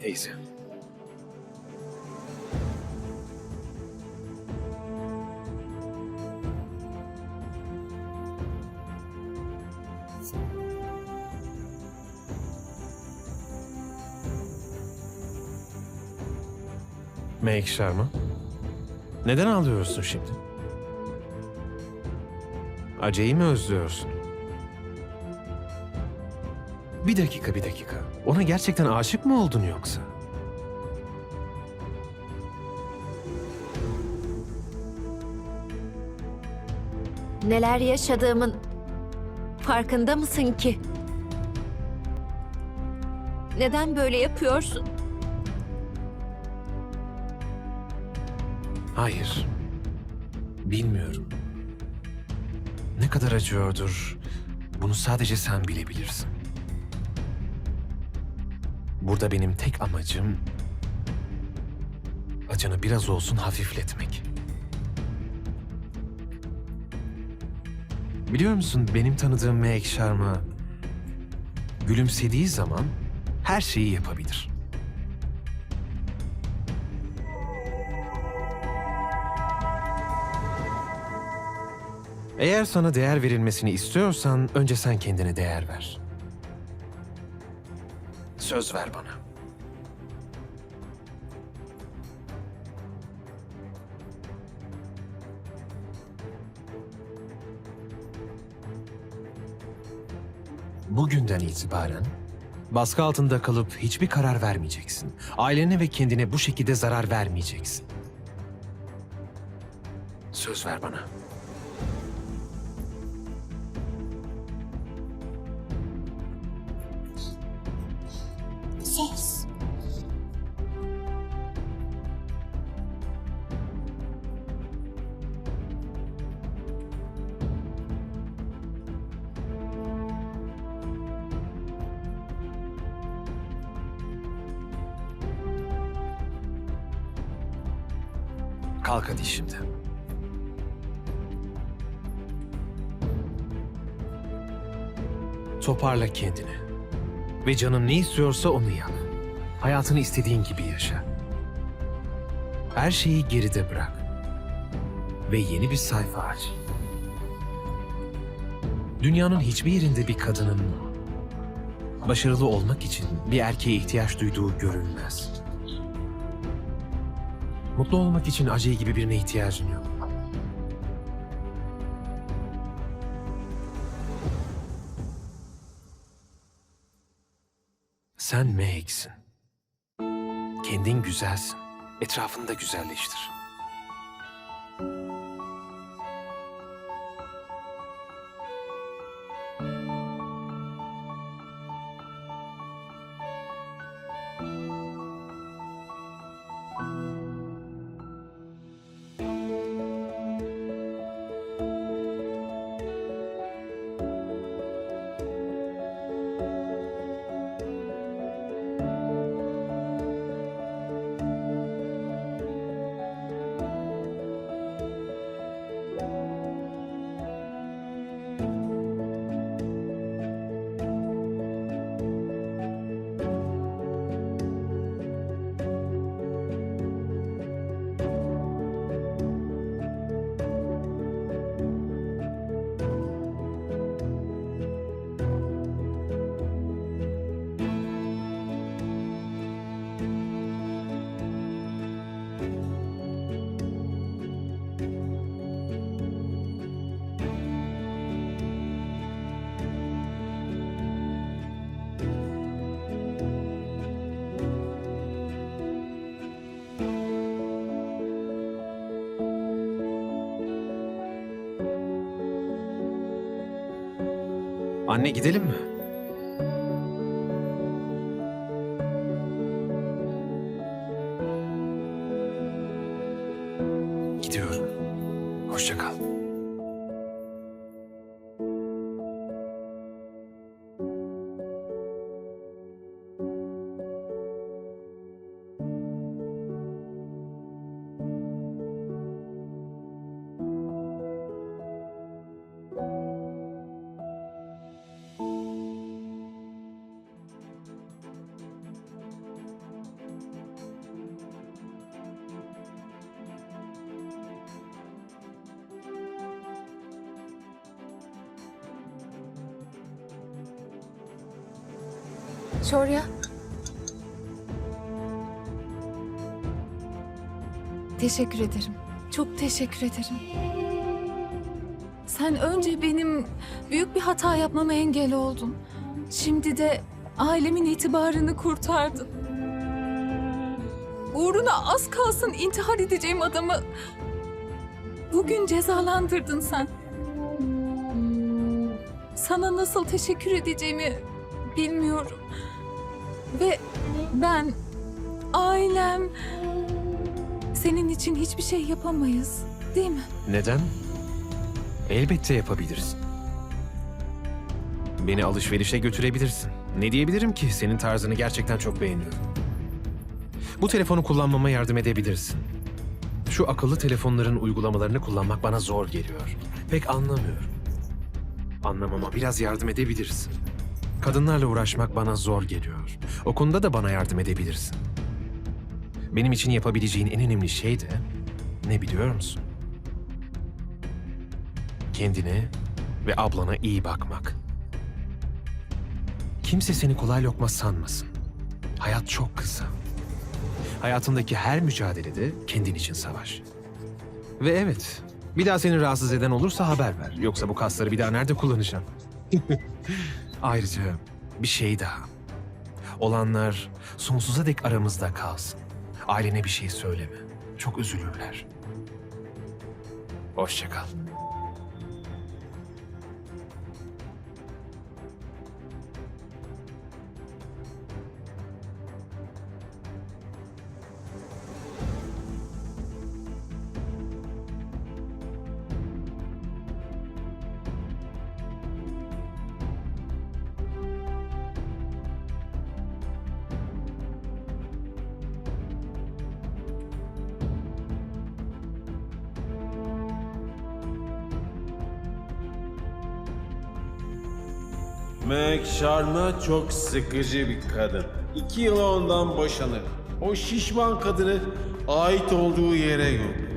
Teyze. Meg Sharma. Neden ağlıyorsun şimdi? Acey'i mi özlüyorsun? Bir dakika, bir dakika. Ona gerçekten aşık mı oldun yoksa? Neler yaşadığımın farkında mısın ki? Neden böyle yapıyorsun? Hayır. Bilmiyorum. Ne kadar acıyordur, bunu sadece sen bilebilirsin. Burada benim tek amacım acını biraz olsun hafifletmek. Biliyor musun benim tanıdığım Meg Sharma gülümsediği zaman her şeyi yapabilir. Eğer sana değer verilmesini istiyorsan önce sen kendine değer ver. Söz ver bana. Bugünden itibaren baskı altında kalıp hiçbir karar vermeyeceksin. Ailene ve kendine bu şekilde zarar vermeyeceksin. Söz ver bana. Kalk hadi şimdi. Toparla kendini. Ve canın ne istiyorsa onu yap. Hayatını istediğin gibi yaşa. Her şeyi geride bırak. Ve yeni bir sayfa aç. Dünyanın hiçbir yerinde bir kadının başarılı olmak için bir erkeğe ihtiyaç duyduğu görülmez. Mutlu olmak için Acey gibi birine ihtiyacın yok. Sen Meg'sin. Kendin güzelsin. Etrafını da güzelleştir. Anne gidelim mi? Şorya. Teşekkür ederim. Çok teşekkür ederim. Sen önce benim büyük bir hata yapmama engel oldun. Şimdi de ailemin itibarını kurtardın. Uğruna az kalsın intihar edeceğim adamı bugün cezalandırdın sen. Sana nasıl teşekkür edeceğimi bilmiyorum. Ve ben, ailem senin için hiçbir şey yapamayız, değil mi? Neden? Elbette yapabilirsin. Beni alışverişe götürebilirsin. Ne diyebilirim ki? Senin tarzını gerçekten çok beğeniyorum. Bu telefonu kullanmama yardım edebilirsin. Şu akıllı telefonların uygulamalarını kullanmak bana zor geliyor. Pek anlamıyorum. Anlamama biraz yardım edebilirsin. Kadınlarla uğraşmak bana zor geliyor. O konuda da bana yardım edebilirsin. Benim için yapabileceğin en önemli şey de ne biliyor musun? Kendine ve ablana iyi bakmak. Kimse seni kolay lokma sanmasın. Hayat çok kısa. Hayatındaki her mücadelede kendin için savaş. Ve evet, bir daha seni rahatsız eden olursa haber ver. Yoksa bu kasları bir daha nerede kullanacağım? Ayrıca bir şey daha. Olanlar sonsuza dek aramızda kalsın. Ailene bir şey söyleme. Çok üzülürler. Hoşça Meg Sharma çok sıkıcı bir kadın. İki yıla ondan boşanır. O şişman kadını ait olduğu yere gönderiyor.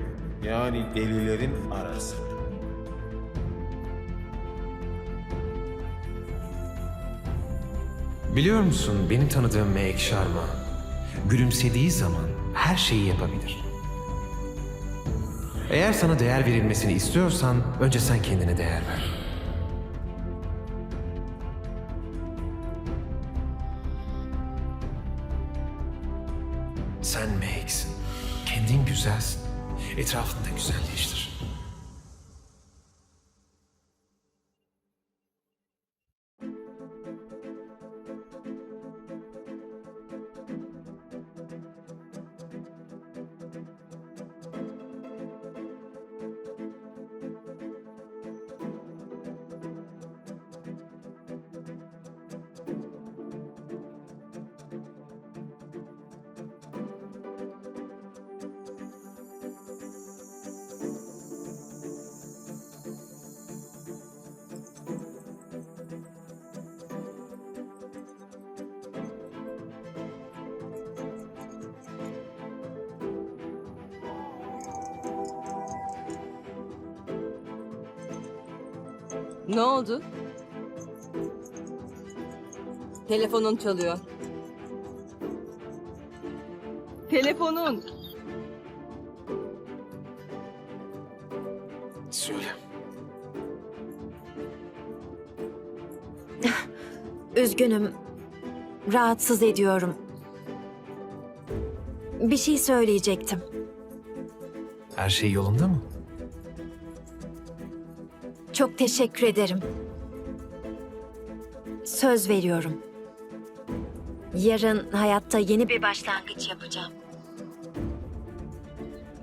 Yani delilerin arası. Biliyor musun benim tanıdığım Meg Sharma gülümsediği zaman her şeyi yapabilir. Eğer sana değer verilmesini istiyorsan önce sen kendine değer ver. Sen Meg'sin. Kendin güzelsin. Etrafını da güzelleştir. Ne oldu? Telefonun çalıyor. Telefonun. Söyle. Üzgünüm. Rahatsız ediyorum. Bir şey söyleyecektim. Her şey yolunda mı? Çok teşekkür ederim. Söz veriyorum. Yarın hayatta yeni bir başlangıç yapacağım.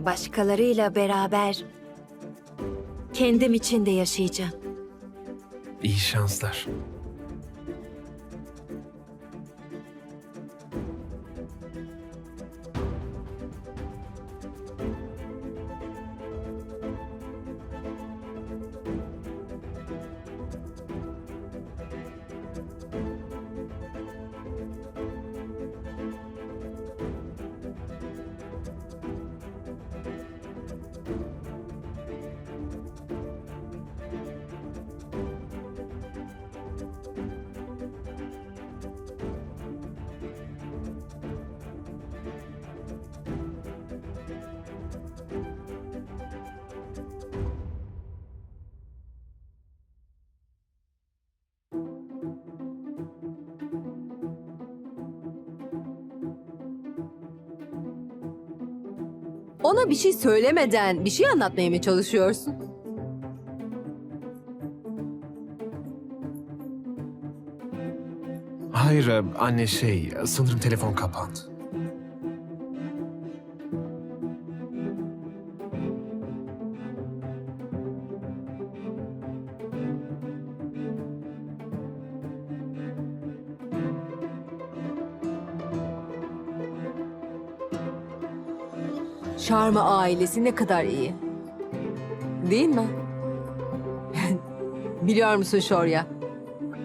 Başkalarıyla beraber kendim için de yaşayacağım. İyi şanslar. Ona bir şey söylemeden bir şey anlatmaya mı çalışıyorsun? Hayır anne şey sanırım telefon kapandı. Şarma ailesi ne kadar iyi. Değil mi? Biliyor musun Şorya?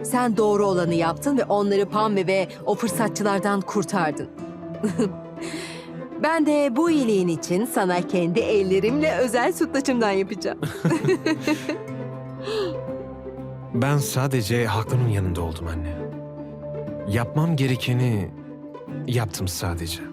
Sen doğru olanı yaptın ve onları Pambe ve o fırsatçılardan kurtardın. ben de bu iyiliğin için sana kendi ellerimle özel sütlaçımdan yapacağım. Ben sadece haklının yanında oldum anne. Yapmam gerekeni yaptım sadece.